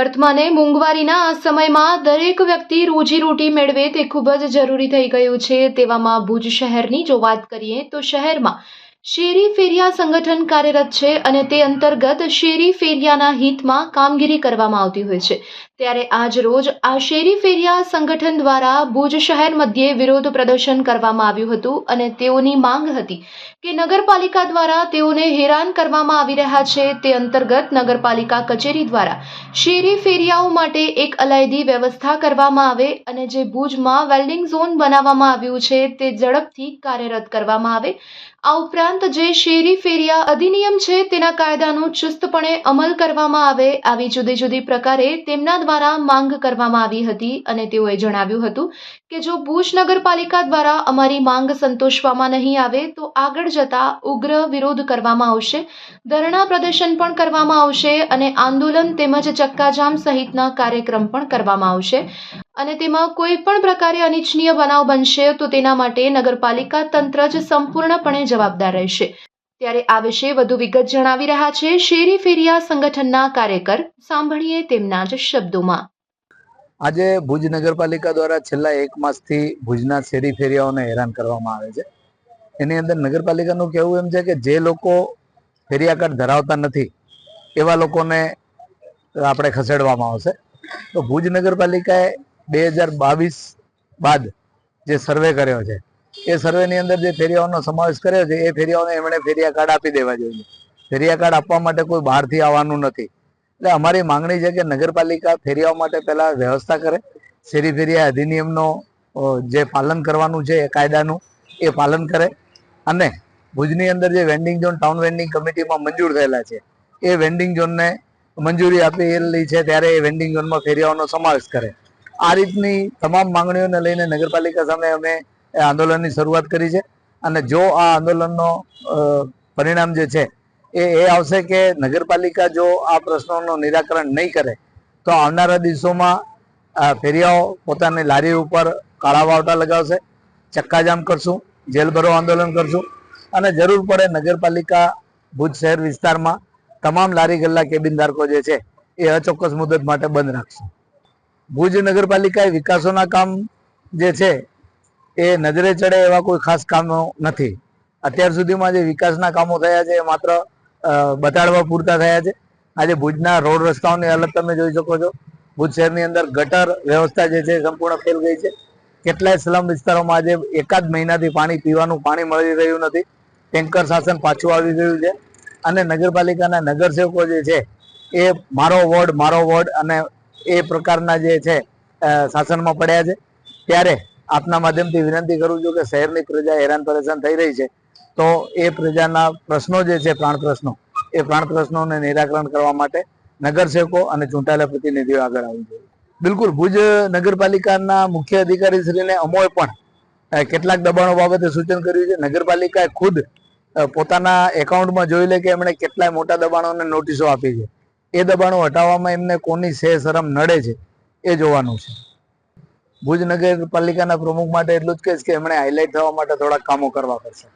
વર્તમાને મોંઘવારીના આ સમયમાં દરેક વ્યક્તિ રોજીરોટી મેળવે તે ખૂબ જ જરૂરી થઈ ગયું છે તેવામાં ભુજ શહેરની જો વાત કરીએ તો શહેરમાં શેરી ફેરિયા સંગઠન કાર્યરત છે અને તે અંતર્ગત શેરી ફેરિયાના હિતમાં કામગીરી કરવામાં આવતી હોય છે. ત્યારે આજ રોજ આ શેરી ફેરિયા સંગઠન દ્વારા ભુજ શહેર મધ્યે વિરોધ પ્રદર્શન કરવામાં આવ્યું હતું અને તેઓની માંગ હતી કે નગરપાલિકા દ્વારા તેઓને હેરાન કરવામાં આવી રહ્યા છે. તે અંતર્ગત નગરપાલિકા કચેરી દ્વારા શેરી ફેરિયાઓ માટે એક અલાયદી વ્યવસ્થા કરવામાં આવે અને જે ભુજમાં વેલ્ડિંગ ઝોન બનાવવામાં આવ્યું છે તે ઝડપથી કાર્યરત કરવામાં આવે. આ ઉપરાંત જે શેરી ફેરિયા અધિનિયમ છે તેના કાયદાનો ચુસ્તપણે અમલ કરવામાં આવે આવી જુદી જુદી પ્રકારે તેમના દ્વારા માંગ કરવામાં આવી હતી અને તેઓએ જણાવ્યું હતું કે જો ભુજ નગરપાલિકા દ્વારા અમારી માંગ સંતોષવામાં નહીં આવે તો આગળ જતા ઉગ્ર વિરોધ કરવામાં આવશે, ધરણા પ્રદર્શન પણ કરવામાં આવશે અને આંદોલન તેમજ ચક્કાજામ સહિતના કાર્યક્રમ પણ કરવામાં આવશે. અને તેમાં કોઈ પણ પ્રકારે અનિચ્છનીય બનાવ બનશે તો તેના માટે નગરપાલિકા તંત્ર જ સંપૂર્ણપણે જવાબદાર રહેશે. ત્યારે આ વિશે વધુ વિગત જણાવી રહ્યા છે શેરી ફેરિયા સંગઠનના કાર્યકર સાંભળીએ તેમના જ શબ્દોમાં. આજે ભુજ નગરપાલિકા દ્વારા છેલ્લા એક માસથી ભુજના શેરી ફેરિયાઓને હેરાન કરવામાં આવે છે. એની અંદર નગરપાલિકાનું કહેવું એમ છે કે જે લોકો ફેરિયા કાર્ડ ધરાવતા નથી, એવા લોકોને આપણે ખસેડવામાં આવશે. તો ભુજ નગરપાલિકાએ બે હજાર બાવીસ બાદ જે સર્વે કર્યો છે, એ સર્વેની અંદર જે ફેરિયાઓનો સમાવેશ કર્યો છે, એ ફેરિયાઓને એમણે ફેરિયા કાર્ડ આપી દેવા જોઈએ. ફેરિયા કાર્ડ આપવા માટે કોઈ બહારથી આવવાનું નથી. એટલે અમારી માંગણી છે કે નગરપાલિકા ફેરિયાઓ માટે પહેલાં વ્યવસ્થા કરે. શેરી ફેરિયા અધિનિયમનો જે પાલન કરવાનું છે, એ કાયદાનું, એ પાલન કરે. અને ભુજની અંદર જે વેન્ડિંગ ઝોન ટાઉન વેન્ડિંગ કમિટીમાં મંજૂર થયેલા છે, એ વેન્ડિંગ ઝોનને મંજૂરી આપેલી છે, ત્યારે એ વેન્ડિંગ ઝોનમાં ફેરિયાઓનો સમાવેશ કરે. આ રીતની તમામ માંગણીઓને લઈને નગરપાલિકા સામે અમે આંદોલનની શરૂઆત કરી છે. અને જો આ આંદોલનનો પરિણામ જે છે, એ એ આવશે કે નગરપાલિકા જો આ પ્રશ્નોનું નિરાકરણ નહીં કરે, તો આવનારા દિવસોમાં ફેરિયાઓ પોતાની લારી ઉપર કાળા વાવટા લગાવશે, ચક્કાજામ કરશું, જેલભરો આંદોલન કરશું. અને જરૂર પડે નગરપાલિકા ભુજ શહેર વિસ્તારમાં તમામ લારી ગલ્લા કેબિન ધારકો જે છે, એ અચોક્કસ મુદત માટે બંધ રાખશે. ભુજ નગરપાલિકાએ વિકાસોના કામ જે છે, એ નજરે ચડે એવા કોઈ ખાસ કામો નથી. અત્યાર સુધીમાં જે વિકાસના કામો થયા છે, એ માત્ર બતાડવા પૂરતા થયા છે. આજે ભુજના રોડ રસ્તાઓની હાલત તમે જોઈ શકો છો. ભુજ શહેરની અંદર ગટર વ્યવસ્થા જે છે સંપૂર્ણ ફેલ ગઈ છે. કેટલાય સ્લમ વિસ્તારોમાં આજે એકાદ મહિનાથી પાણી, પીવાનું પાણી મળી રહ્યું નથી. ટેન્કર શાસન પાછું આવી ગયું છે. અને નગરપાલિકાના નગરસેવકો જે છે, એ મારો વોર્ડ મારો વોર્ડ અને એ પ્રકારના જે છે શાસનમાં પડ્યા છે. ત્યારે આપના માધ્યમથી વિનંતી કરું છું કે શહેરની પ્રજા હેરાન પરેશાન થઈ રહી છે. તો એ પ્રજાના પ્રશ્નો જે છે, પ્રાણ પ્રશ્નો, એ પ્રાણ પ્રશ્નોને નિરાકરણ કરવા માટે નગરસેવકો અને ચૂંટાયેલા પ્રતિનિધિઓ આગળ આવવું જોઈએ. બિલકુલ, ભુજ નગરપાલિકાના મુખ્ય અધિકારી શ્રીને અમોએ પણ કેટલાક દબાણો બાબતે સૂચન કર્યું છે. નગરપાલિકાએ ખુદ પોતાના એકાઉન્ટમાં જોઈ લે કે એમણે કેટલાય મોટા દબાણોને નોટિસો આપી છે. એ દબાણો હટાવવામાં એમને કોની સે શરમ નડે છે એ જોવાનું છે. ભુજ નગરપાલિકાના પ્રમુખ માટે એટલું જ કહીશ કે એમણે હાઇલાઇટ થવા માટે થોડાક કામો કરવા પડશે.